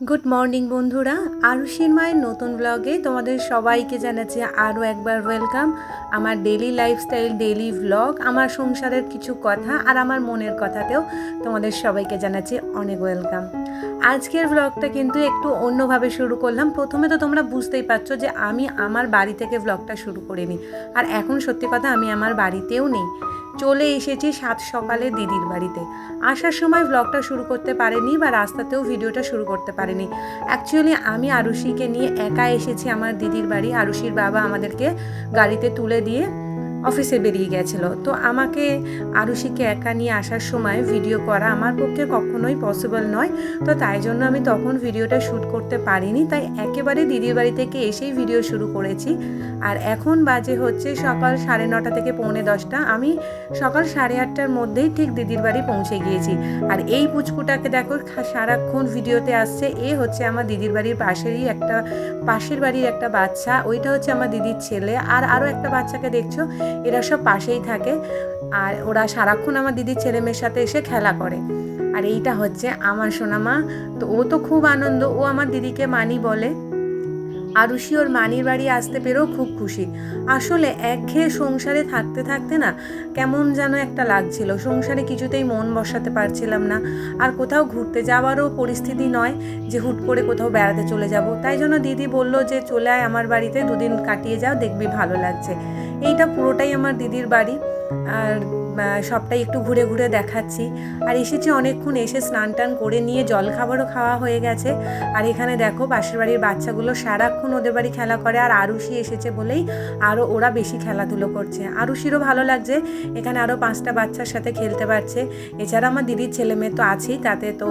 Good morning বন্ধুরা। আরুষির মায়ের নতুন ব্লগে তোমাদের সবাইকে জানাচ্ছি আরও একবার ওয়েলকাম আমার ডেলি লাইফস্টাইল ডেলি ব্লগ আমার সংসারের কিছু কথা আর আমার মনের কথাতেও তোমাদের সবাইকে জানাচ্ছি অনেক ওয়েলকাম আজকের ব্লগটা কিন্তু একটু অন্যভাবে শুরু করলাম। প্রথমে তো তোমরা বুঝতেই পারছ যে আমি আমার বাড়ি থেকে ব্লগটা শুরু করিনি। আর এখন সত্যি কথা আমি আমার বাড়িতেও নেই। চলে এসেছি সাত সকালে দিদির বাড়িতে। আসার সময় ব্লগটা শুরু করতে পারেনি বা রাস্তাতেও ভিডিওটা শুরু করতে পারেনি। অ্যাকচুয়ালি আমি আরুষিকে নিয়ে একা এসেছি আমার দিদির বাড়ি। আরুষির বাবা আমাদেরকে গাড়িতে তুলে দিয়ে অফিসে বেরিয়ে গেছিল। তো আমাকে আরুষিকে একা নিয়ে আসার সময় ভিডিও করা আমার পক্ষে কখনোই পসিবল নয়। তো তাই জন্য আমি তখন ভিডিওটা শ্যুট করতে পারিনি। তাই একেবারে দিদির বাড়ি থেকে এসেই ভিডিও শুরু করেছি। আর এখন বাজে হচ্ছে সকাল সাড়ে নটা থেকে পৌনে দশটা। আমি সকাল সাড়ে আটটার মধ্যেই ঠিক দিদির বাড়ি পৌঁছে গিয়েছি। আর এই পুচকুটাকে দেখো সারাক্ষণ ভিডিওতে আসছে। এ হচ্ছে আমার দিদির বাড়ির পাশেরই একটা পাশের বাড়ির একটা বাচ্চা। ওইটা হচ্ছে আমার দিদির ছেলে। আর আরও একটা বাচ্চাকে দেখছ এরা সব পাশেই থাকে আর ওরা সারাক্ষণ আমার দিদির ছেলে মেয়ের সাথে এসে খেলা করে। আর এইটা হচ্ছে আমার সোনামা। তো ও তো খুব আনন্দ, ও আমার দিদিকে মানি বলে। আরুষি ওর মানির বাড়ি আসতে পেরেও খুব খুশি। আসলে একঘেয়ে সংসারে থাকতে থাকতে না কেমন যেন একটা লাগছিল। সংসারে কিছুতেই মন বসাতে পারছিলাম না। আর কোথাও ঘুরতে যাওয়ারও পরিস্থিতি নয় যে হুট করে কোথাও বেড়াতে চলে যাব। তাই জন্য দিদি বলল যে, চলে আয় আমার বাড়িতে, দুদিন কাটিয়ে যাও, দেখবি ভালো লাগছে। এইটা পুরোটাই আমার দিদির বাড়ি। আর সবটাই একটু ঘুরে ঘুরে দেখাচ্ছি। আর এসেছি অনেকক্ষণ এসে স্নান টান করে নিয়ে জল খাবারও খাওয়া হয়ে গেছে। আর এখানে দেখো পাশের বাড়ির বাচ্চাগুলো সারাক্ষণ ওদের বাড়ি খেলা করে। আর আরুষি এসেছে বলেই আরও ওরা বেশি খেলাধুলো করছে। আরুষিরও ভালো লাগছে। এখানে আরও পাঁচটা বাচ্চার সাথে খেলতে পারছে। এছাড়া আমার দিদির ছেলে মেয়ে তো আছেই, তাতে তো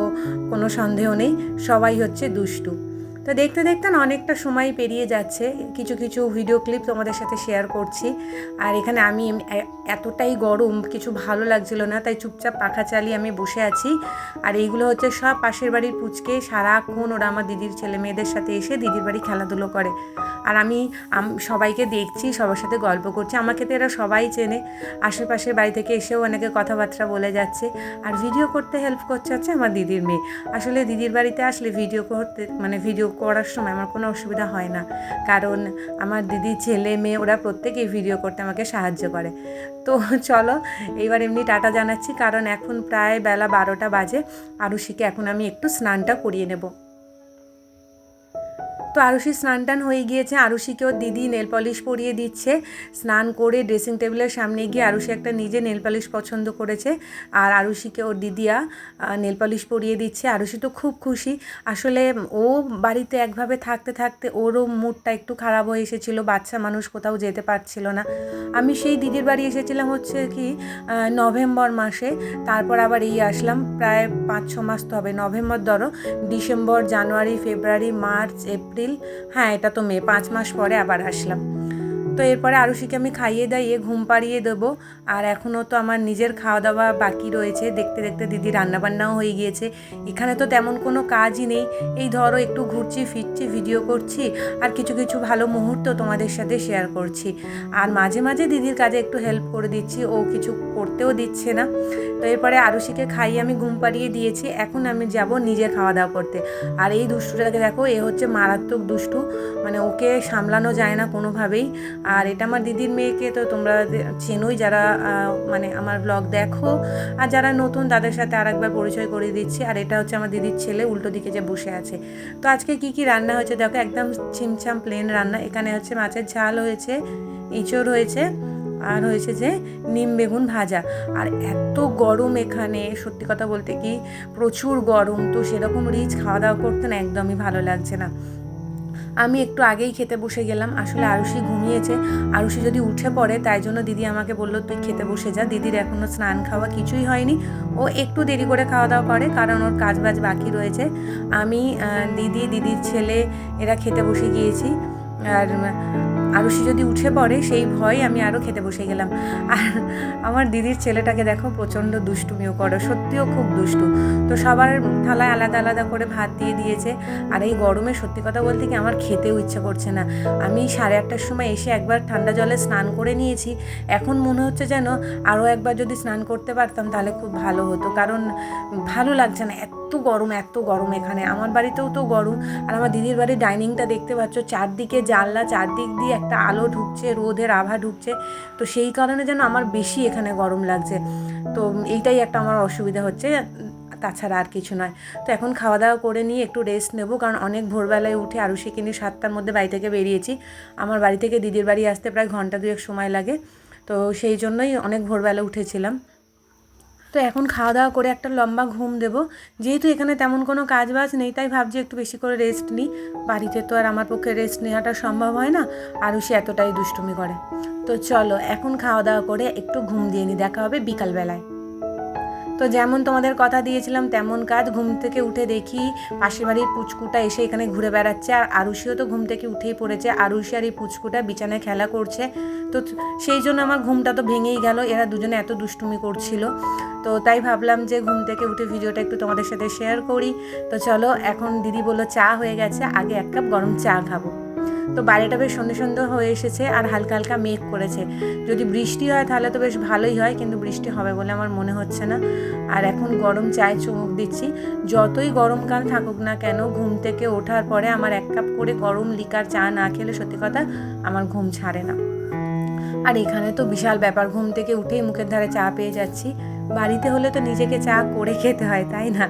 কোনো সন্দেহ নেই। সবাই হচ্ছে দুষ্টু। তো দেখতে দেখতে না অনেকটা সময় পেরিয়ে যাচ্ছে। কিছু কিছু ভিডিও ক্লিপ তোমাদের সাথে শেয়ার করছি। আর এখানে আমি এতটাই গরম, কিছু ভালো লাগছিল না, তাই চুপচাপ পাখা চালিয়ে আমি বসে আছি। আর এইগুলো হচ্ছে সব পাশের বাড়ির পুচকে, সারাক্ষণ ওরা আমার দিদির ছেলে মেয়েদের সাথে এসে দিদির বাড়ি খেলাধুলো করে। আর আমি সবাইকে দেখছি, সবার সাথে গল্প করছি। আমাকে তো এরা সবাই চেনে। আশেপাশের বাড়ি থেকে এসেও অনেকে কথাবার্তা বলে যাচ্ছে। আর ভিডিও করতে হেল্প করছে হচ্ছে আমার দিদির মেয়ে। আসলে দিদির বাড়িতে আসলে ভিডিও করতে মানে ভিডিও করার সময় আমার কোনো অসুবিধা হয় না। কারণ আমার দিদি, ছেলে, মেয়ে, ওরা প্রত্যেকেই ভিডিও করতে আমাকে সাহায্য করে। তো চলো, এইবার এমনি টাটা জানাচ্ছি। কারণ এখন প্রায় বেলা বারোটা বাজে। আরুষিকে এখন আমি একটু স্নানটা করিয়ে নেব। তো আরুষি স্নান টান হয়ে গিয়েছে। আরুষিকে ওর দিদি নেল পলিশ পরিয়ে দিচ্ছে। স্নান করে ড্রেসিং টেবিলের সামনে গিয়ে আরুষি একটা নিজে নেল পলিশ পছন্দ করেছে। আর আরুষিকে ওর দিদিয়া নেল পলিশ পরিয়ে দিচ্ছে। আরুষি তো খুব খুশি। আসলে ও বাড়িতে একভাবে থাকতে থাকতে ওরও মুডটা একটু খারাপ হয়ে এসেছিল। বাচ্চা মানুষ কোথাও যেতে পারছিল না। আমি সেই দিদির বাড়ি এসেছিলাম হচ্ছে কি নভেম্বর মাসে। তারপর আবার এই আসলাম। প্রায় পাঁচ ছ মাস তো হবে। নভেম্বর ধরো, ডিসেম্বর, জানুয়ারি, ফেব্রুয়ারি, মার্চ, এপ্রিল হ্যাঁ এটা তো মে পাঁচ মাস পরে আবার আসলাম। তো এরপরে আরুষিকে আমি খাইয়ে দাইয়ে ঘুম পাড়িয়ে দেবো। আর এখনও তো আমার নিজের খাওয়া দাওয়া বাকি রয়েছে। দেখতে দেখতে দিদি রান্নাবান্নাও হয়ে গিয়েছে। এখানে তো তেমন কোনো কাজই নেই। এই ধরো একটু ঘুরছি, ফিরছি ভিডিও করছি। আর কিছু কিছু ভালো মুহূর্ত তোমাদের সাথে শেয়ার করছি। আর মাঝে মাঝে দিদির কাজে একটু হেল্প করে দিচ্ছি। ও কিছু করতেও দিচ্ছে না। তো এরপরে আরুষিকে খাইয়ে আমি ঘুম পাড়িয়ে দিয়েছি। এখন আমি যাব নিজে খাওয়া দাওয়া করতে। আর এই দুষ্টুটাকে দেখো, এ হচ্ছে মারাত্মক দুষ্টু। মানে ওকে সামলানো যায় না কোনোভাবেই। আর এটা আমার দিদির মেয়েকে, তো তোমরা চেনোই যারা মানে আমার ব্লগ দেখো। আর যারা নতুন, তাদের সাথে আরেকবার পরিচয় করে দিচ্ছি। আর এটা হচ্ছে আমার দিদির ছেলে, উল্টো দিকে যে বসে আছে। তো আজকে কি কি রান্না হয়েছে? দেখো, একদম ছিমছাম প্লেন রান্না। এখানে হচ্ছে মাছের ঝাল হয়েছে, ইঁচড় হয়েছে, আর হয়েছে যে নিম বেগুন ভাজা। আর এত গরম এখানে, সত্যি কথা বলতে কি, প্রচুর গরম। তো সেরকম রিচ খাওয়া দাওয়া করতে না, একদমই ভালো লাগছে না। আমি একটু আগেই খেতে বসে গেলাম। আসলে আরুষি ঘুমিয়েছে। আরুষি যদি উঠে পড়ে, তাই জন্য দিদি আমাকে বলল, তুই খেতে বসে যা। দিদির এখনও স্নান খাওয়া কিছুই হয়নি। ও একটু দেরি করে খাওয়া দাওয়া করে, কারণ ওর কাজ বাজ বাকি রয়েছে। আমি দিদি, দিদির ছেলে, এরা খেতে বসে গিয়েছি। আর আরুষি যদি উঠে পড়ে, সেই ভয় আমি আরও খেতে বসে গেলাম। আর আমার দিদির ছেলেটাকে দেখো, প্রচণ্ড দুষ্টুমিও করো, সত্যিও খুব দুষ্টু। তো সবার থালায় আলাদা আলাদা করে ভাত দিয়ে দিয়েছে। আর এই গরমে সত্যি কথা বলতে কি আমার খেতেও ইচ্ছা করছে না। আমি সাড়ে আটটার সময় এসে একবার ঠান্ডা জলে স্নান করে নিয়েছি। এখন মনে হচ্ছে যেন আরও একবার যদি স্নান করতে পারতাম, তাহলে খুব ভালো হতো। কারণ ভালো লাগছে না এত গরম এত গরম এখানে। আমার বাড়িতেও তো গরম। আর আমার দিদির বাড়ির ডাইনিংটা দেখতে পাচ্ছ, চারদিকে জানলা, চারদিক দিয়ে একটা আলো ঢুকছে রোদের আভা ঢুকছে। তো সেই কারণে যেন আমার বেশি এখানে গরম লাগছে। তো এইটাই একটা আমার অসুবিধা হচ্ছে। তাছাড়া আর কিছু নয়। তো এখন খাওয়া দাওয়া করে নিয়ে একটু রেস্ট নেব, কারণ অনেক ভোরবেলায় উঠে আরুষিকে নিয়ে সাতটার মধ্যে বাড়ি থেকে বেরিয়েছি। আমার বাড়ি থেকে দিদির বাড়ি আসতে প্রায় ঘণ্টা দুয়েক সময় লাগে। তো সেই জন্যই অনেক ভোরবেলা উঠেছিলাম। তো এখন খাওয়া দাওয়া করে একটা লম্বা ঘুম দেব। যেহেতু এখানে তেমন কোনো কাজ বাজ নেই, তাই ভাবছি একটু বেশি করে রেস্ট নিই। বাড়িতে তো আর আমার পক্ষে রেস্ট নেওয়াটা সম্ভব হয় না আরও সে এতটাই দুষ্টুমি করে। তো চলো এখন খাওয়া দাওয়া করে একটু ঘুম দিয়ে নিই, দেখা হবে বিকালবেলায়। তো যেমন তোমাদের কথা দিয়েছিলাম, তেমন কাজ। ঘুম থেকে উঠে দেখি পাশের বাড়ির পুচকুটা এসে এখানে ঘুরে বেড়াচ্ছে। আর আরুষিও তো ঘুম থেকে উঠেই পড়েছে। আরুষি আর এই পুচকুটা বিছানায় খেলা করছে। তো সেই জন্য আমার ঘুমটা তো ভেঙেই গেল। এরা দুজনে এত দুষ্টুমি করছিল। তো তাই ভাবলাম যে ঘুম থেকে উঠে ভিডিওটা একটু তোমাদের সাথে শেয়ার করি। তো চলো, এখন দিদি বলল চা হয়ে গেছে। আগে এক কাপ গরম চা খাব। তো বাইরেটা বেশ সন্ধে সন্ধে হয়ে এসেছে আর হালকা হালকা মেঘ করেছে। যদি বৃষ্টি হয় তাহলে তো বেশ ভালোই হয়, কিন্তু বৃষ্টি হবে বলে আমার মনে হচ্ছে না। আর এখন গরম চায়ে চুমুক দিচ্ছি। যতই গরমকাল থাকুক না কেন, ঘুম থেকে ওঠার পরে আমার এক কাপ করে গরম লিকার চা না খেলে সত্যি কথা আমার ঘুম ছাড়ে না। আর এখানে তো বিশাল ব্যাপার, ঘুম থেকে উঠেই মুখের ধারে চা পেয়ে যাচ্ছি। বাড়িতে হলে তো নিজেকে চা করে খেতে হয়, তাই না?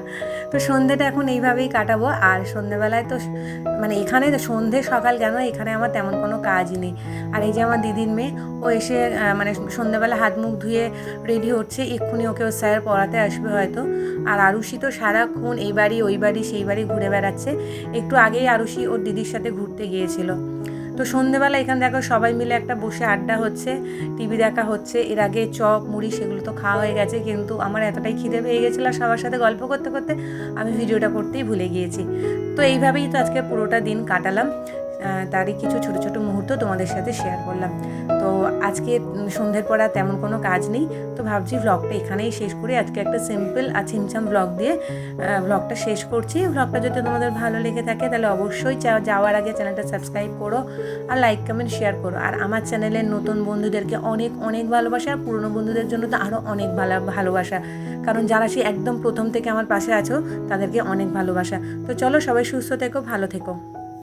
তো সন্ধ্যেটা এখন এইভাবেই কাটাবো। আর সন্ধ্যেবেলায় তো মানে এখানে তো সন্ধে সকাল কেন? এখানে আমার তেমন কোনো কাজ নেই। আর এই যে আমার দিদির মেয়ে, ও এসে মানে সন্ধ্যেবেলা হাত মুখ ধুয়ে রেডি হচ্ছে। এক্ষুনি ওকে ও স্যার পড়াতে আসবে হয়তো। আর আরুষি তো সারাক্ষণ এই বাড়ি, ওই বাড়ি, সেই বাড়ি ঘুরে বেড়াচ্ছে। একটু আগেই আরুষি ওর দিদির সাথে ঘুরতে গিয়েছিল। তো সন্ধেবেলা এখান দেখো সবাই মিলে একটা বসে আড্ডা হচ্ছে, টিভি দেখা হচ্ছে। এর আগে চপ, মুড়ি সেগুলো তো খাওয়া হয়ে গেছে, কিন্তু আমার এতটাই খিদে পেয়ে গেছিল সবার সাথে গল্প করতে করতে, আমি ভিডিওটা করতেই ভুলে গিয়েছি। তো এইভাবেই তো আজকে পুরোটা দিন কাটালাম। তারই কিছু ছোট ছোট মুহূর্ত তোমাদের সাথে শেয়ার করলাম। তো আজকে সন্ধ্যের পর আর তেমন কোনো কাজ নেই। তো ভাবছি ভ্লগটা এখানেই শেষ করি। আজকে একটা সিম্পল আর ছিমছাম ভ্লগ দিয়ে ভ্লগটা শেষ করছি। ভ্লগটা যদি তোমাদের ভালো লেগে থাকে, তাহলে অবশ্যই যাওয়ার আগে চ্যানেলটা সাবস্ক্রাইব করো আর লাইক কমেন্ট শেয়ার করো। আর আমার চ্যানেলের নতুন বন্ধুদেরকে অনেক অনেক ভালোবাসা। আর পুরনো বন্ধুদের জন্য তো আরও অনেক ভালো, ভালোবাসা। কারণ যারা সেই একদম প্রথম থেকে আমার পাশে আছো, তাদেরকে অনেক ভালোবাসা। তো চলো সবাই সুস্থ থেকো, ভালো থেকো।